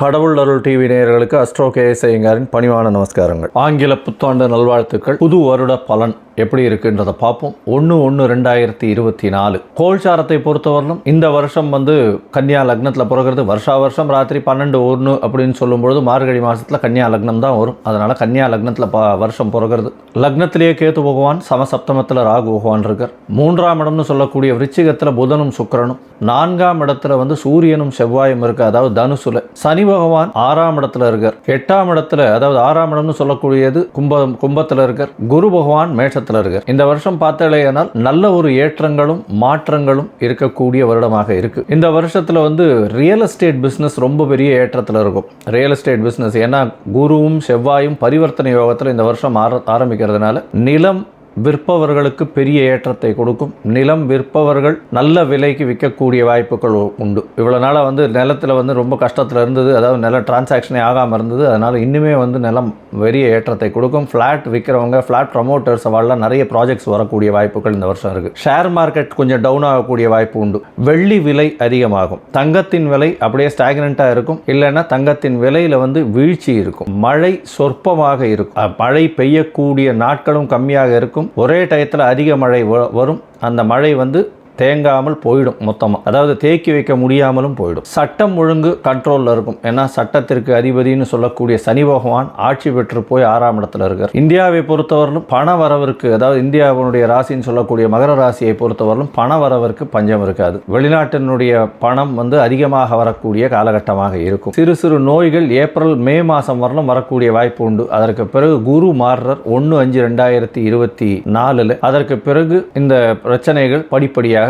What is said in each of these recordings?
கடவுள் அருள் டிவி நேயர்களுக்கு astro K பணிவான நமஸ்காரங்கள். ஆங்கில புத்தாண்டு நல்வாழ்த்துக்கள். புது வருட பலன். எப்படி இருக்குன்றதை பார்ப்போம். ஒன்று ஒன்று ரெண்டாயிரத்தி இருபத்தி நாலு. கோல்சாரத்தை பொறுத்தவரையிலும் இந்த வருஷம் வந்து கன்னியா லக்னத்தில் பிறகுறது. வருஷா வருஷம் ராத்திரி பன்னெண்டு ஒன்று அப்படின்னு சொல்லும்பொழுது மார்கழி மாதத்தில் கன்னியா லக்னம் தான் வரும். அதனால் கன்னியா லக்னத்தில் ப வருஷம் பிறகுறது. லக்னத்திலேயே கேத்து பகவான் சமசப்தமத்தில் ராகு பகவான் இருக்கார். மூன்றாம் இடம்னு சொல்லக்கூடிய விருச்சிகத்தில் புதனும் சுக்கிரனும். நான்காம் இடத்துல வந்து சூரியனும் செவ்வாயும் இருக்கு அதாவது தனுசுல. சனி பகவான் ஆறாம் இடத்துல இருக்கார். எட்டாம் இடத்துல அதாவது ஆறாம் இடம்னு சொல்லக்கூடியது கும்பம் கும்பத்தில் இருக்கார். குரு பகவான் மேஷத்தில் இருக்கார். இந்த வருஷம் பார்த்தலையானால் நல்ல ஒரு ஏற்றங்களும் மாற்றங்களும் இருக்கக்கூடிய வருடமாக இருக்கு. இந்த வருஷத்துல வந்து ரியல் எஸ்டேட் பிஸ்னஸ் ரொம்ப பெரிய ஏற்றத்தில் இருக்கும். ரியல் எஸ்டேட் பிஸ்னஸ் ஏன்னா குருவும் செவ்வாயும் பரிவர்த்தனை யோகத்தில் இந்த வருஷம் ஆரம்பிக்கிறதுனால நிலம் விற்பவர்களுக்கு பெரிய ஏற்றத்தை கொடுக்கும். நிலம் விற்பவர்கள் நல்ல விலைக்கு விற்கக்கூடிய வாய்ப்புகள் உண்டு. இவ்வளோ நாளாக வந்து நிலத்தில் வந்து ரொம்ப கஷ்டத்தில் இருந்தது. அதாவது நில டிரான்சாக்ஷனே ஆகாமல் இருந்தது. அதனால் இன்னுமே வந்து நிலம் பெரிய ஏற்றத்தை கொடுக்கும். ஃப்ளாட் விற்கிறவங்க ஃப்ளாட் ப்ரமோட்டர்ஸ் அவெல்லாம் நிறைய ப்ராஜெக்ட்ஸ் வரக்கூடிய வாய்ப்புகள் இந்த வருஷம் இருக்குது ஷேர் மார்க்கெட் கொஞ்சம் டவுன் ஆகக்கூடிய வாய்ப்பு உண்டு. வெள்ளி விலை அதிகமாகும். தங்கத்தின் விலை அப்படியே ஸ்டாக்னண்ட்டாக இருக்கும். இல்லைன்னா தங்கத்தின் விலையில் வந்து வீழ்ச்சி இருக்கும். மழை சொற்பமாக இருக்கும். மழை பெய்யக்கூடிய நாட்களும் கம்மியாக இருக்கும். ஒரே டயத்தில் அதிக மழை வரும். அந்த மழை வந்து தேங்காமல் போயிடும் மொத்தமாக அதாவது தேக்கி வைக்க முடியாமலும் போயிடும். சட்டம் ஒழுங்கு கண்ட்ரோலில் இருக்கும். ஏன்னா சட்டத்திற்கு அதிபதினு சொல்லக்கூடிய சனி பகவான் ஆட்சி பெற்று போய் ஆறாம் இடத்துல இருக்கார். இந்தியாவை பொறுத்தவரையிலும் பண வரவிற்கு அதாவது இந்தியாவினுடைய ராசின்னு சொல்லக்கூடிய மகர ராசியை பொறுத்தவரையிலும் பண வரவிற்கு பஞ்சம் இருக்காது. வெளிநாட்டினுடைய பணம் வந்து அதிகமாக வரக்கூடிய காலகட்டமாக இருக்கும். சிறு சிறு நோய்கள் ஏப்ரல் மே மாதம் வரலும் வரக்கூடிய வாய்ப்பு உண்டு. அதற்கு பிறகு குரு மாறுறர். ஒன்று அஞ்சு ரெண்டாயிரத்தி இருபத்தி நாலில். அதற்கு பிறகு இந்த பிரச்சனைகள் படிப்படியாக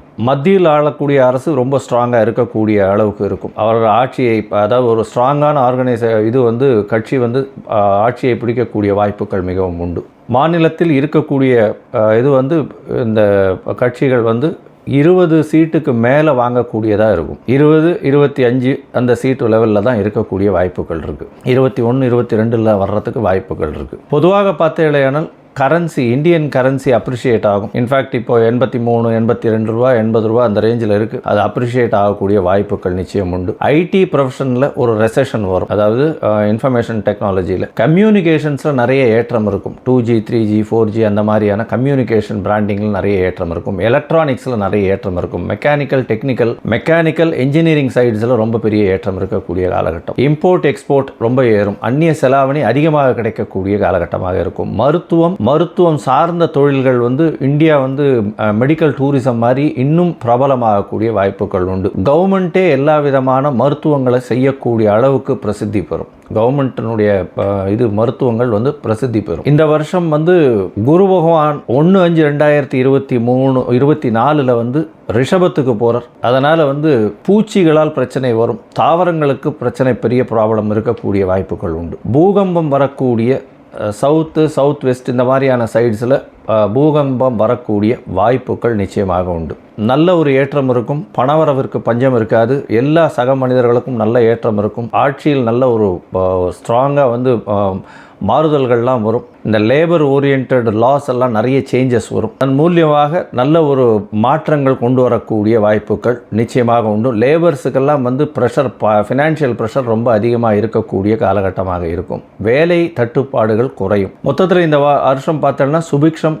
மத்தியில் ஆளக்கூடிய அரசு ரொம்ப ஸ்ட்ராங்காக இருக்கக்கூடிய அளவுக்கு இருக்கும். அவரோட ஆட்சியை அதாவது ஒரு ஸ்ட்ராங்கான ஆர்கனைச இது வந்து கட்சி வந்து ஆட்சியை பிடிக்கக்கூடிய வாய்ப்புகள் மிகவும் உண்டு. மாநிலத்தில் இருக்கக்கூடிய இது வந்து இந்த கட்சிகள் வந்து இருபது சீட்டுக்கு மேலே வாங்கக்கூடியதாக இருக்கும். இருபது இருபத்தி அஞ்சு அந்த சீட்டு லெவலில் தான் இருக்கக்கூடிய வாய்ப்புகள் இருக்குது இருபத்தி ஒன்று இருபத்தி ரெண்டில் வர்றதுக்கு வாய்ப்புகள் இருக்குது பொதுவாக பார்த்தீங்களேனால் கரன்சி இந்தியன் கரன்சி அப்ரிஷியேட் ஆகும். இன்ஃபேக்ட் இப்போ எண்பத்தி மூணு எண்பத்தி ரெண்டு ரூபா எண்பது ரூபா அந்த ரேஞ்சில் இருக்குது அது அப்ரிஷியேட் ஆகக்கூடிய வாய்ப்புகள் நிச்சயம் உண்டு. ஐடி ப்ரொஃபஷனில் ஒரு ரெசெஷன் வரும். அதாவது இன்ஃபர்மேஷன் டெக்னாலஜியில் கம்யூனிகேஷன்ஸில் நிறைய ஏற்றம் இருக்கும். Two G three G four G அந்த மாதிரியான கம்யூனிகேஷன் பிராண்டிங்கில் நிறைய ஏற்றம் இருக்கும். எலக்ட்ரானிக்ஸில் நிறைய ஏற்றம் இருக்கும். மெக்கானிக்கல் டெக்னிக்கல் மெக்கானிக்கல் இன்ஜினியரிங் சைட்ஸில் ரொம்ப பெரிய ஏற்றம் இருக்கக்கூடிய காலகட்டம். இம்போர்ட் எக்ஸ்போர்ட் ரொம்ப ஏறும். அந்நிய செலாவணி அதிகமாக கிடைக்கக்கூடிய காலகட்டமாக இருக்கும். மருத்துவம் மருத்துவம் சார்ந்த தொழில்கள் வந்து இந்தியா வந்து மெடிக்கல் டூரிசம் மாதிரி இன்னும் பிரபலமாகக்கூடிய வாய்ப்புகள் உண்டு. கவர்மெண்ட்டே எல்லா விதமான மருத்துவங்களை செய்யக்கூடிய அளவுக்கு பிரசித்தி பெறும். கவர்மெண்ட்டினுடைய இது மருத்துவங்கள் வந்து பிரசித்தி பெறும். இந்த வருஷம் வந்து குரு பகவான் ஒன்று அஞ்சு ரெண்டாயிரத்தி இருபத்தி மூணு இருபத்தி நாலில் வந்து ரிஷபத்துக்கு போகிறார் அதனால் வந்து பூச்சிகளால் பிரச்சனை வரும். தாவரங்களுக்கு பிரச்சனை பெரிய ப்ராப்ளம் இருக்கக்கூடிய வாய்ப்புகள் உண்டு. பூகம்பம் வரக்கூடிய சவுத்து சவுத் வெஸ்ட் இந்த மாதிரியான சைட்ஸில் பூகம்பம் வரக்கூடிய வாய்ப்புகள் நிச்சயமாக உண்டு. நல்ல ஒரு ஏற்றம் இருக்கும் பணவரவிற்கு பஞ்சம் இருக்காது எல்லா சக மனிதர்களுக்கும் நல்ல ஏற்றம் இருக்கும் ஆட்சியில் நல்ல ஒரு ஸ்ட்ராங்காக வந்து மாறுதல்கள்லாம் வரும். இந்த லேபர் ஓரியன்ட் லாஸ் எல்லாம் நிறைய சேஞ்சஸ் வரும். அதன் மூலியமாக நல்ல ஒரு மாற்றங்கள் கொண்டு வரக்கூடிய வாய்ப்புகள் நிச்சயமாக உண்டு. லேபர்ஸுக்கெல்லாம் வந்து ப்ரெஷர் ஃபினான்ஷியல் ப்ரெஷர் ரொம்ப அதிகமாக இருக்கக்கூடிய காலகட்டமாக இருக்கும். வேலை தட்டுப்பாடுகள் குறையும். மொத்தத்தில் இந்த வா- வருஷம் பார்த்தோம்னா சுபிக்ஷம்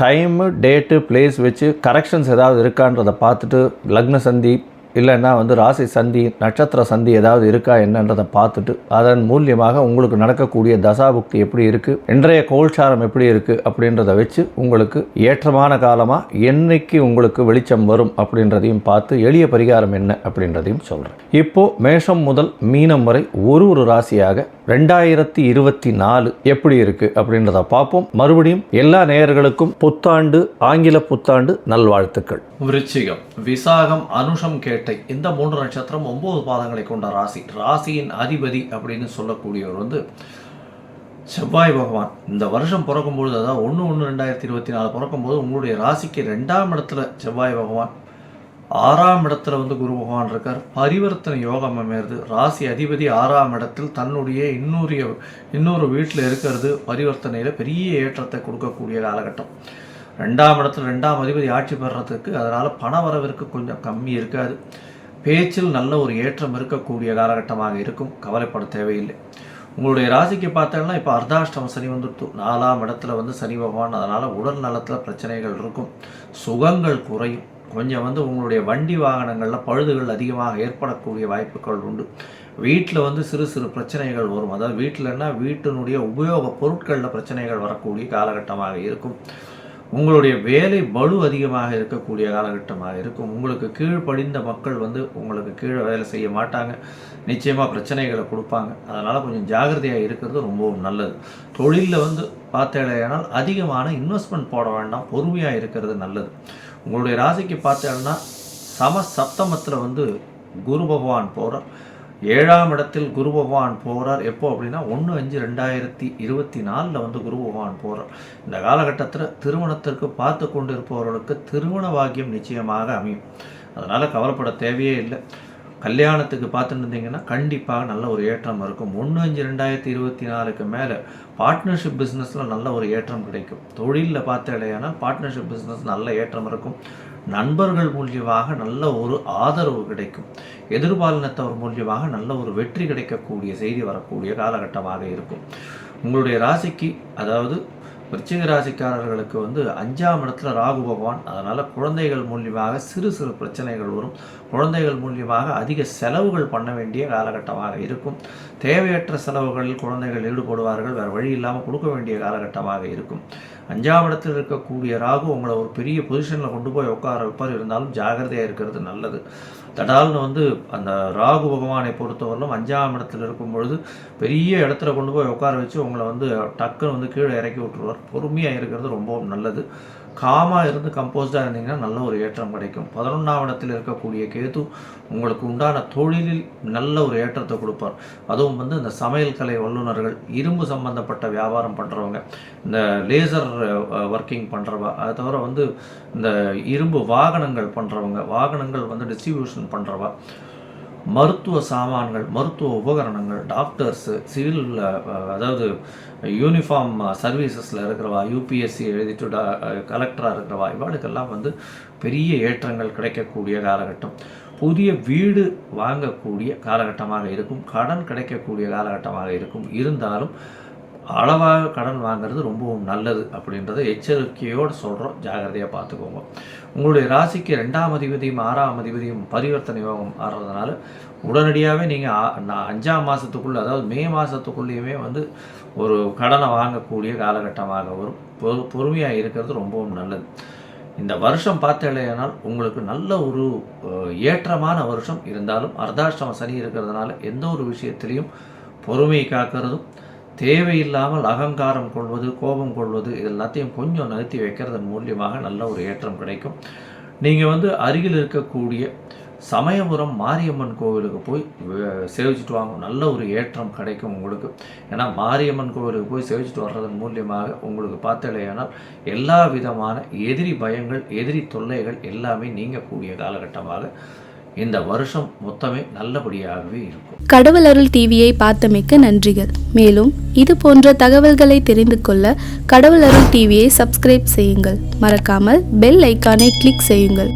டைமு டேட்டு பிளேஸ் வச்சு கரெக்ஷன்ஸ் ஏதாவது இருக்கான்றதை பார்த்துட்டு லக்ன சந்தி இல்லைன்னா வந்து ராசி சந்தி நட்சத்திர சந்தி ஏதாவது இருக்கா என்னன்றதை பார்த்துட்டு அதன் மூலியமாக உங்களுக்கு நடக்கக்கூடிய தசாபுக்தி எப்படி இருக்குது இன்றைய கோல்சாரம் எப்படி இருக்குது அப்படின்றத வச்சு உங்களுக்கு ஏற்றமான காலமாக என்னைக்கு உங்களுக்கு வெளிச்சம் வரும் அப்படின்றதையும் பார்த்து எளிய பரிகாரம் என்ன அப்படின்றதையும் சொல்கிறேன் இப்போது மேஷம் முதல் மீனம் வரை ஒரு ஒரு ராசியாக ரெண்டாயிரத்தி இருபத்தி நாலு எப்படி இருக்கு அப்படின்றத பார்ப்போம். மறுபடியும் எல்லா நேயர்களுக்கும் புத்தாண்டு ஆங்கில புத்தாண்டு நல்வாழ்த்துக்கள். விருச்சிகம் விசாகம் அனுஷம் கேட்டை இந்த மூன்று நட்சத்திரம் ஒன்பது பாதங்களை கொண்ட ராசி. ராசியின் அதிபதி அப்படின்னு சொல்லக்கூடியவர் வந்து செவ்வாய் பகவான். இந்த வருஷம் பிறக்கும்பொழுது அதாவது ஒன்று ஒன்று ரெண்டாயிரத்தி இருபத்தி நாலு பிறக்கும்போது உங்களுடைய ராசிக்கு ரெண்டாம் இடத்துல செவ்வாய் பகவான் ஆறாம் இடத்துல வந்து குரு பகவான் இருக்கார். பரிவர்த்தனை யோகம் அமையிறது. ராசி அதிபதி ஆறாம் இடத்தில் தன்னுடைய இன்னொரு இன்னொரு வீட்டில் இருக்கிறது பரிவர்த்தனையில் பெரிய ஏற்றத்தை கொடுக்கக்கூடிய காலகட்டம். ரெண்டாம் இடத்துல ரெண்டாம் அதிபதி ஆட்சி பெறத்துக்கு அதனால் பண வரவிற்கு கொஞ்சம் கம்மி இருக்காது. பேச்சில் நல்ல ஒரு ஏற்றம் இருக்கக்கூடிய காலகட்டமாக இருக்கும். கவலைப்பட தேவையில்லை. உங்களுடைய ராசிக்கு பார்த்தோம்னா இப்போ அர்த்தாஷ்டம சனி வந்துட்டு நாலாம் இடத்துல வந்து சனி பகவான் அதனால் உடல் நலத்தில் பிரச்சனைகள் இருக்கும். சுகங்கள் குறையும். கொஞ்சம் வந்து உங்களுடைய வண்டி வாகனங்களில் பழுதுகள் அதிகமாக ஏற்படக்கூடிய வாய்ப்புகள் உண்டு. வீட்டில் வந்து சிறு சிறு பிரச்சனைகள் வரும். அதாவது வீட்டிலன்னா வீட்டினுடைய உபயோக பொருட்களில் பிரச்சனைகள் வரக்கூடிய காலகட்டமாக இருக்கும். உங்களுடைய வேலை பலு அதிகமாக இருக்கக்கூடிய காலகட்டமாக இருக்கும். உங்களுக்கு கீழ்ப்படிந்த மக்கள் வந்து உங்களுக்கு கீழே வேலை செய்ய மாட்டாங்க. நிச்சயமாக பிரச்சனைகளை கொடுப்பாங்க. அதனால் கொஞ்சம் ஜாகிரதையாக இருக்கிறது ரொம்பவும் நல்லது. தொழிலில் வந்து பார்த்தேனால் அதிகமான இன்வெஸ்ட்மெண்ட் போட வேண்டாம். பொறுமையாக இருக்கிறது நல்லது. உங்களுடைய ராசிக்கு பார்த்தேன்னா சம சப்தமத்தில் வந்து குரு பகவான் போகிறார் ஏழாம் இடத்தில் குரு பகவான் போகிறார் எப்போ அப்படின்னா ஒன்று அஞ்சு ரெண்டாயிரத்தி இருபத்தி நாலில் வந்து குரு பகவான் போகிறார் இந்த காலகட்டத்தில் திருமணத்திற்கு பார்த்து கொண்டு இருப்பவர்களுக்கு திருமண பாக்கியம் நிச்சயமாக அமையும். அதனால் கவலைப்பட தேவையே இல்லை. கல்யாணத்துக்கு பார்த்துட்டு இருந்தீங்கன்னா கண்டிப்பாக நல்ல ஒரு ஏற்றம் இருக்கும். ஒன்று அஞ்சு ரெண்டாயிரத்தி இருபத்தி நாலுக்கு மேலே பார்ட்னர்ஷிப் பிஸ்னஸில் நல்ல ஒரு ஏற்றம் கிடைக்கும். தொழிலில் பார்த்த பார்ட்னர்ஷிப் பிஸ்னஸ் நல்ல ஏற்றம் இருக்கும். நண்பர்கள் மூலியமாக நல்ல ஒரு ஆதரவு கிடைக்கும். எதிர்பாலினத்தவர் மூலியமாக நல்ல ஒரு வெற்றி கிடைக்கக்கூடிய செய்தி வரக்கூடிய காலகட்டமாக இருக்கும். உங்களுடைய ராசிக்கு அதாவது விருச்சிக ராசிக்காரர்களுக்கு வந்து அஞ்சாம் இடத்துல ராகு பகவான். அதனால் குழந்தைகள் மூலியமாக சிறு சிறு பிரச்சனைகள் வரும். குழந்தைகள் மூலியமாக அதிக செலவுகள் பண்ண வேண்டிய காலகட்டமாக இருக்கும். தேவையற்ற செலவுகளில் குழந்தைகள் ஈடுபடுவார்கள். வேறு வழி இல்லாமல் கொடுக்க வேண்டிய காலகட்டமாக இருக்கும். அஞ்சாம் இடத்தில் இருக்கக்கூடிய ராகு உங்களை ஒரு பெரிய பொசிஷனில் கொண்டு போய் உட்கார வைப்பார். இருந்தாலும் ஜாகிரதையாக இருக்கிறது நல்லது. தடால்னு வந்து அந்த ராகு பகவானை பொறுத்தவரையிலும் அஞ்சாம் இடத்துல இருக்கும் பொழுது பெரிய இடத்துல கொண்டு போய் உட்கார வச்சு உங்களை வந்து டக்குன்னு வந்து கீழே இறக்கி விட்டுருவார். பொறுமையாக இருக்கிறது ரொம்பவும் நல்லது. காமாக இருந்து கம்போஸ்டாக இருந்தீங்கன்னா நல்ல ஒரு ஏற்றம் கிடைக்கும். பதினொன்றாம் இடத்தில் இருக்கக்கூடிய கேது உங்களுக்கு உண்டான தொழிலில் நல்ல ஒரு ஏற்றத்தை கொடுப்பார். அதுவும் வந்து இந்த சமையல் கலை வல்லுநர்கள் இரும்பு சம்பந்தப்பட்ட வியாபாரம் பண்ணுறவங்க இந்த லேசர் ஒர்க்கிங் பண்ணுறவா அதை தவிர வந்து இந்த இரும்பு வாகனங்கள் பண்ணுறவங்க வாகனங்கள் வந்து டிஸ்ட்ரிபியூஷன் பண்ணுறவா மருத்துவ சாமான்கள் மருத்துவ உபகரணங்கள் டாக்டர்ஸு சிவில் அதாவது யூனிஃபார்ம் சர்வீசஸில் இருக்கிறவா யூபிஎஸ்சி எழுதிட்டு டா கலெக்டராக இருக்கிறவா இவாளுக்கெல்லாம் வந்து பெரிய ஏற்றங்கள் கிடைக்கக்கூடிய காலகட்டம். புதிய வீடு வாங்கக்கூடிய காலகட்டமாக இருக்கும் கடன் கிடைக்கக்கூடிய காலகட்டமாக இருக்கும். இருந்தாலும் அளவாக கடன் வாங்குறது ரொம்பவும் நல்லது அப்படின்றத எச்சரிக்கையோடு சொல்கிறோம் ஜாகிரதையாக பார்த்துக்கோங்க. உங்களுடைய ராசிக்கு ரெண்டாம் அதிபதியும் ஆறாம் அதிபதியும் பரிவர்த்தனை யோகம் ஆடுறதுனால உடனடியாகவே நீங்கள் அஞ்சாம் மாதத்துக்குள்ளே அதாவது மே மாதத்துக்குள்ளேயுமே வந்து ஒரு கடனை வாங்கக்கூடிய காலகட்டமாக வரும். பொறு பொறுமையாக இருக்கிறது ரொம்பவும் நல்லது. இந்த வருஷம் பார்த்தேனால் உங்களுக்கு நல்ல ஒரு ஏற்றமான வருஷம் இருந்தாலும் அர்த்தாஷ்டம சனி இருக்கிறதுனால எந்த ஒரு விஷயத்திலையும் பொறுமையை காக்கிறதும் தேவையில்லாமல் அகங்காரம் கொள்வது கோபம் கொள்வது இது எல்லாத்தையும் கொஞ்சம் நிறுத்தி வைக்கிறதன் மூலியமாக நல்ல ஒரு ஏற்றம் கிடைக்கும். நீங்கள் வந்து அருகில் இருக்கக்கூடிய சமயபுரம் மாரியம்மன் கோவிலுக்கு போய் சேவிச்சுட்டு வாங்க. நல்ல ஒரு ஏற்றம் கிடைக்கும் உங்களுக்கு. ஏன்னா மாரியம்மன் கோவிலுக்கு போய் சேவிச்சுட்டு வர்றதன் மூலியமாக உங்களுக்கு பார்த்தலையானால் எல்லா விதமான எதிரி பயங்கள் எதிரி தொல்லைகள் எல்லாமே நீங்கக்கூடிய காலகட்டமாக இந்த வருஷம் மொத்தமே நல்லபடியாகவே இருக்கும். கடவுள் அருள் டிவியை பார்த்தமைக்க நன்றிகள். மேலும் இது போன்ற தகவல்களை தெரிந்து கொள்ள கடவுள் அருள் டிவியை சப்ஸ்கிரைப் செய்யுங்கள். மறக்காமல் பெல் ஐக்கானை கிளிக் செய்யுங்கள்.